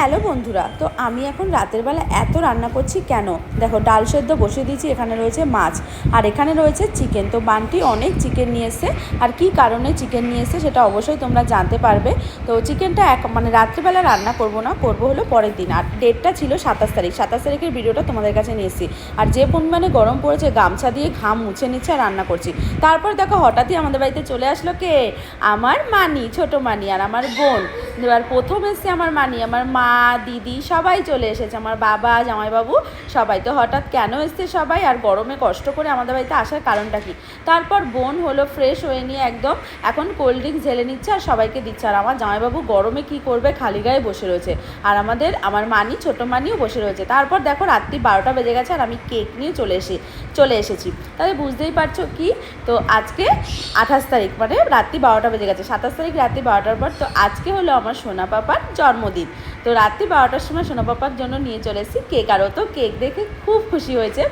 Hello বন্ধুরা, তো আমি এখন রাতের বেলা এত রান্না করছি কেন? দেখো, ডাল সেদ্ধ বসিয়ে দিয়েছি, এখানে রয়েছে মাছ, আর এখানে রয়েছে চিকেন তো বান্টি অনেক চিকেন নিয়ে এসছে, আর কি কারণে চিকেন নিয়ে এসছে সেটা অবশ্যই তোমরা জানতে পারবে। তো চিকেনটা এক মানে রাত্রিবেলা রান্না করব না, করব হলো পরের দিন। আর ডেটটা ছিল সাতাশ তারিখ, সাতাশ তারিখের ভিডিওটা তোমাদের কাছে নিয়ে এসেছি। আর যে পরিমাণে গরম পড়েছে, গামছা দিয়ে ঘাম মুছে নিচ্ছে আর রান্না করছি। তারপর দেখো, হঠাৎই আমাদের বাড়িতে চলে আসলো কে? আমার মানি, ছোট মানি, আর আমার বোন। এবার প্রথম এসছে আমার মানি, আমার মা, দিদি, সবাই চলে এসেছে। আমার বাবা, জামাইবাবু, সবাই। তো হঠাৎ কেন এসছে সবাই? আর গরমে কষ্ট করে আমাদের বাড়িতে আসার কারণটা কি? তারপর বোন হলো ফ্রেশ হয়ে নিয়ে একদম এখন কোল্ড ড্রিঙ্কস ঝেলে নিচ্ছে আর সবাইকে দিচ্ছে। আর আমার জামাইবাবু গরমে কি করবে? খালি গায়ে বসে রয়েছে। আর আমাদের, আমার মানি, ছোট মানিও বসে রয়েছে। তারপর দেখো রাত্রি বারোটা বেজে গেছে আর আমি কেক নিয়ে চলে এসে, চলে এসেছি। তাহলে বুঝতেই পারছ কি? তো আজকে আঠাশ তারিখ মানে রাত্রি বারোটা বেজে গেছে। সাতাশ তারিখ রাত্রি বারোটার পর। তো আজকে হলো আমার সোনা পাপার জন্মদিন। তো রাত্রি বারোটার সময় সোনা পাপার জন্য নিয়ে চলে এসেছি কেক, আর তো কেক দেখে খুব খুশি হয়েছে।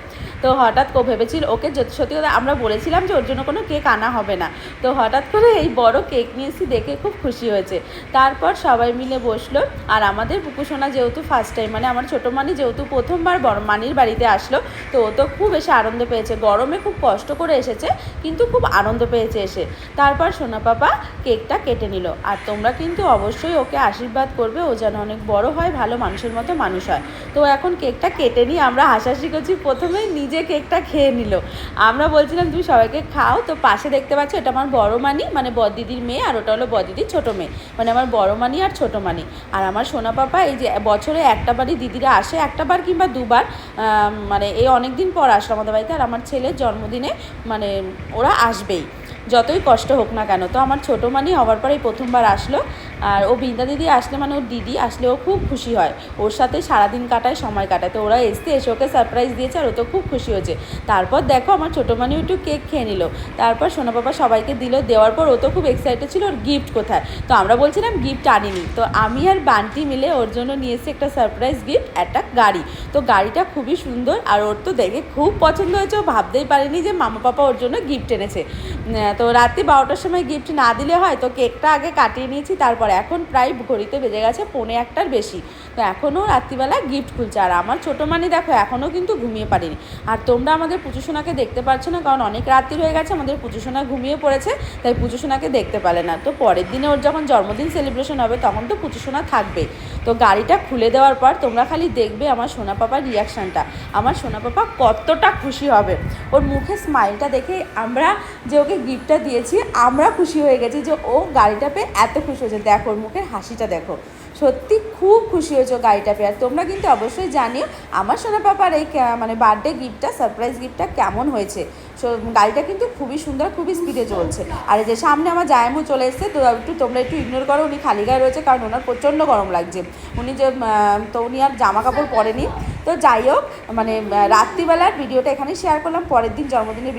তো হঠাৎ কো ভেবেছিল ওকে সত্যি কথা আমরা বলেছিলাম যে ওর জন্য কোনো কেক আনা হবে না। তো হঠাৎ করে এই বড় কেক নিয়ে এসেছি, দেখে খুব খুশি হয়েছে। তারপর সবাই মিলে বসল, আর আমাদের পুকুসোনা যেহেতু ফার্স্ট টাইম মানে আমার ছোটো মানি যেহেতু প্রথমবার বড় মানির বাড়িতে আসলো, তো ও তো খুব এসে আনন্দ পেয়েছে। গরমে খুব কষ্ট করে এসেছে, কিন্তু খুব আনন্দ পেয়েছে এসে। তারপর সোনা পাপা কেকটা কেটে নিল, আর তোমরা কিন্তু অবশ্যই ওকে আশীর্বাদ করবে, ও যেন অনেক বড় হয়, ভালো মানুষের মতো মানুষ হয়। তো এখন কেকটা কেটে নিয়ে আমরা হাসাহাসি করছি। প্রথমেই নিজে কেকটা খেয়ে নিল। আমরা বলছিলাম, তুমি সবাইকে খাও। তো পাশে দেখতে পাচ্ছ, এটা আমার বড় মানি মানে বদিদির মেয়ে, আর ওটা হলো বদিদির ছোটো মেয়ে। মানে আমার বড় মানি আর ছোটো মানি। আর আমার সোনা পাপা, এই যে বছরে একটা বারই দিদিরা আসে, একটা বার কিংবা দুবার মানে এই অনেক দিন পর আসলো আমাদের বাড়িতে। আর আমার ছেলের জন্মদিনে মানে ওরা আসবেই। যতই কষ্ট হোক না কেন, তো আমার ছোটো মানি হওয়ার পরেই প্রথমবার আসলো। আর ও বৃন্দা দিদি আসলে মানে ওর দিদি আসলে ও খুব খুশি হয়। ওর সাথে সারাদিন কাটায়, সময় কাটায়। তো ওরা এসতে এসে ওকে সারপ্রাইজ দিয়েছে আর ও তো খুব খুশি হয়েছে। তারপর দেখো আমার ছোটো মানিও একটু কেক খেয়ে নিল। তারপর সোনা বাবা সবাইকে দিল। দেওয়ার পর ও তো খুব এক্সাইটেড ছিল, ওর গিফট কোথায়? তো আমরা বলছিলাম গিফট আনিনি। তো আমি আর বান্টি মিলে ওর জন্য নিয়ে এসেছি একটা সারপ্রাইজ গিফট একটা গাড়ি। তো গাড়িটা খুবই সুন্দর আর ওর তো দেখে খুব পছন্দ হয়েছে। ও ভাবতেই পারেনি যে মামা পাপা ওর জন্য গিফট এনেছে। তো রাত্রি বারোটার সময় গিফট না দিলে হয়, তো কেকটা আগে কাটিয়ে নিয়েছি, তারপর এখন প্রায় ঘড়িতে বেজে গেছে পৌনে একটার বেশি। তো এখনও রাত্রিবেলা গিফট খুলছে। আর আমার ছোটো মানে দেখো, এখনও কিন্তু ঘুমিয়ে পারিনি। আর তোমরা আমাদের পুচুসোনাকে দেখতে পাচ্ছ না, কারণ অনেক রাত্রি হয়ে গেছে, আমাদের পুচুসোনা ঘুমিয়ে পড়েছে, তাই পুচুসোনাকে দেখতে পারে না। তো পরের দিনে ওর যখন জন্মদিন সেলিব্রেশন হবে, তখন তো পুচুসোনা থাকবে। তো গাড়িটা খুলে দেওয়ার পর তোমরা খালি দেখবে আমার সোনা পাপার রিয়াকশানটা আমার সোনা পাপা কতটা খুশি হবে। ওর মুখে স্মাইলটা দেখে আমরা যে ওকে গিফটটা দিয়েছি, আমরা খুশি হয়ে গেছি যে ও গাড়িটা পেয়ে এত খুশি হয়েছে। দেখো, ওর মুখের হাসিটা দেখো। সত্যি খুব খুশি হয়েছো গাড়িটা পেয়ে। তোমরা কিন্তু অবশ্যই জানিও, আমার সোনা পাপার এই মানে বার্থডে গিফটটা সারপ্রাইজ গিফটটা কেমন হয়েছে। সো, গাড়িটা কিন্তু খুবই সুন্দর, খুবই স্পিডে চলছে। আর যে সামনে আমার জায়ামু চলে এসছে, তো একটু তোমরা একটু ইগনোর করো, উনি খালি গায়ে রয়েছে, কারণ ওনার প্রচণ্ড গরম লাগছে। উনি যে তো উনি আর জামা কাপড় পরেনি। তো যাই হোক মানে রাত্রিবেলার ভিডিওটা এখানে শেয়ার করলাম, পরের দিন জন্মদিনের